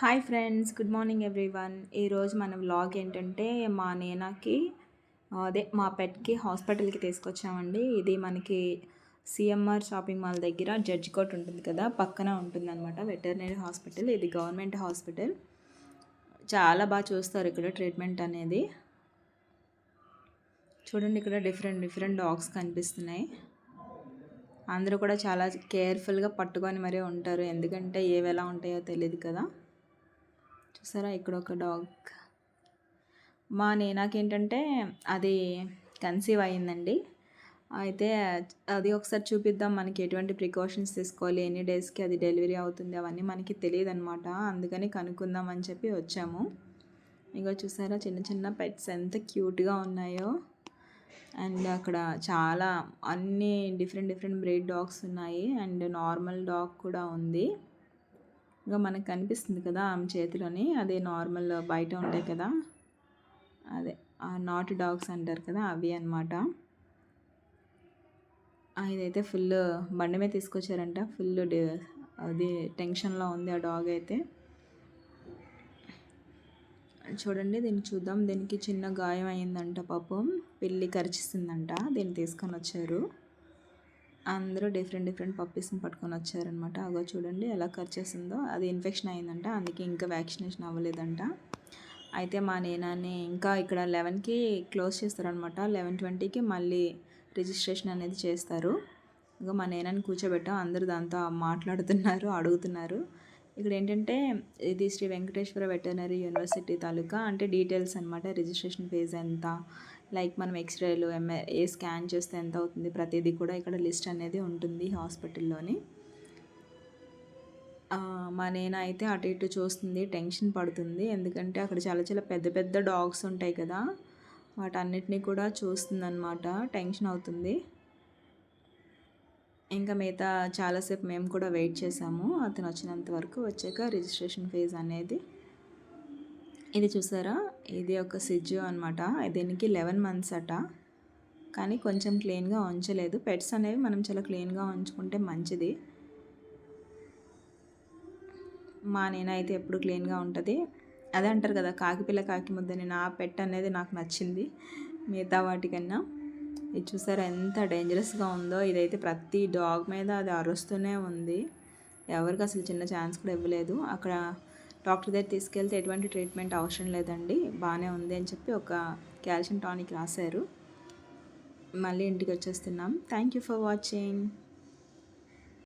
Hi friends good morning everyone. ఈరోజు మన vlog ఏంటంటే మా నేనాకి అదే మా పెట్కి హాస్పిటల్కి తీసుకొచ్చామండి. ఇది మనకి సిఎంఆర్ షాపింగ్ మాల్ దగ్గర జడ్జ్ కోట్ ఉంటుంది కదా పక్కన ఉంటుంది అనమాట వెటర్నరీ హాస్పిటల్. ఇది గవర్నమెంట్ హాస్పిటల్. చాలా బాగా చూస్తారు ఇక్కడ ట్రీట్మెంట్ అనేది. చూడండి ఇక్కడ డిఫరెంట్ డిఫరెంట్ డాగ్స్ కనిపిస్తున్నాయి. అందరూ కూడా చాలా కేర్ఫుల్గా పట్టుకొని మరీ ఉంటారు. ఎందుకంటే ఏవి ఎలా ఉంటాయో తెలియదు కదా. చూసారా? ఇక్కడ ఒక డాగ్. మా నేనాకేంటంటే అది కన్సీవ్ అయిందండి అయితే అది ఒకసారి చూపిద్దాం. మనకి ఎటువంటి ప్రికాషన్స్ తీసుకోవాలి. ఎన్ని డేస్కి అది డెలివరీ అవుతుంది అవన్నీ మనకి తెలియదు అనమాట అందుకని కనుక్కుందాం అని చెప్పి వచ్చాము. ఇంకా చూసారా? చిన్న చిన్న పెట్స్ ఎంత క్యూట్గా ఉన్నాయో. అండ్ అక్కడ చాలా అన్ని డిఫరెంట్ డిఫరెంట్ బ్రీడ్ డాగ్స్ ఉన్నాయి. అండ్ నార్మల్ డాగ్ కూడా ఉంది. ఇంకా మనకు కనిపిస్తుంది కదా ఆమె చేతిలోని. అదే నార్మల్ బయట ఉంటాయి కదా. అదే ఆ నాట్ డాగ్స్ అంటారు కదా అవి అనమాట ఇదైతే ఫుల్ బండి మీద తీసుకొచ్చారంట. ఫుల్ అది టెన్షన్లో ఉంది ఆ డాగ్ అయితే. చూడండి దీన్ని చూద్దాం. దీనికి చిన్న గాయం అయిందంట పాపం. పిల్లి కరిచిస్తుందంట దీన్ని తీసుకొని వచ్చారు. అందరూ డిఫరెంట్ డిఫరెంట్ పప్పీస్ని పట్టుకొని వచ్చారనమాట అగో చూడండి ఎలా ఖర్చేసిందో అది ఇన్ఫెక్షన్ అయిందంట. అందుకే ఇంకా వ్యాక్సినేషన్ అవ్వలేదంట. అయితే మా నేనాన్ని ఇంకా ఇక్కడ లెవెన్కి క్లోజ్ చేస్తారనమాట లెవెన్ ట్వంటీకి మళ్ళీ రిజిస్ట్రేషన్ అనేది చేస్తారు. ఇంకా మా నేనాన్ని కూర్చోబెట్టాం. అందరూ దాంతో మాట్లాడుతున్నారు అడుగుతున్నారు. ఇక్కడ ఏంటంటే ఇది శ్రీ వెంకటేశ్వర వెటర్నరీ యూనివర్సిటీ తాలూకా అంటే డీటెయిల్స్ అనమాట రిజిస్ట్రేషన్ ఫీజ్ ఎంత లైక్ మనం ఎక్స్రేలు ఎంఏ ఏ స్కాన్ చేస్తే ఎంత అవుతుంది ప్రతిదీ కూడా ఇక్కడ లిస్ట్ అనేది ఉంటుంది హాస్పిటల్లోని. మా నేన అయితే అటు ఇటు చూస్తుంది టెన్షన్ పడుతుంది. ఎందుకంటే అక్కడ చాలా చాలా పెద్ద పెద్ద డాగ్స్ ఉంటాయి కదా వాటన్నిటిని కూడా చూస్తుందన్నమాట. టెన్షన్ అవుతుంది. ఇంకా మిగతా చాలాసేపు మేము కూడా వెయిట్ చేసాము. అతను వచ్చినంత వరకు వచ్చాక రిజిస్ట్రేషన్ ఫీజ్ అనేది ఇది చూసారా? ఇది ఒక సిజ్జు అనమాట దీనికి లెవెన్ మంత్స్ అట. కానీ కొంచెం క్లీన్గా ఉంచలేదు. పెట్స్ అనేవి మనం చాలా క్లీన్గా ఉంచుకుంటే మంచిది. మా నేనైతే ఎప్పుడు క్లీన్గా ఉంటుంది. అదే అంటారు కదా కాకిపిల్ల కాకి మద్ద నేను ఆ పెట్ అనేది నాకు నచ్చింది. మిగతా వాటికన్నా. ఇది చూసారా ఎంత డేంజరస్గా ఉందో. ఇదైతే ప్రతి డాగ్ మీద అది అరుస్తూనే ఉంది. ఎవరికి అసలు చిన్న ఛాన్స్ కూడా ఇవ్వలేదు. అక్కడ డాక్టర్ దగ్గర తీసుకెళ్తే ఎటువంటి ట్రీట్మెంట్ అవసరం లేదండి. బాగానే ఉంది అని చెప్పి ఒక కాల్షియం టానిక్ రాశారు. మళ్ళీ ఇంటికి వచ్చేస్తున్నాం. Thank you for watching.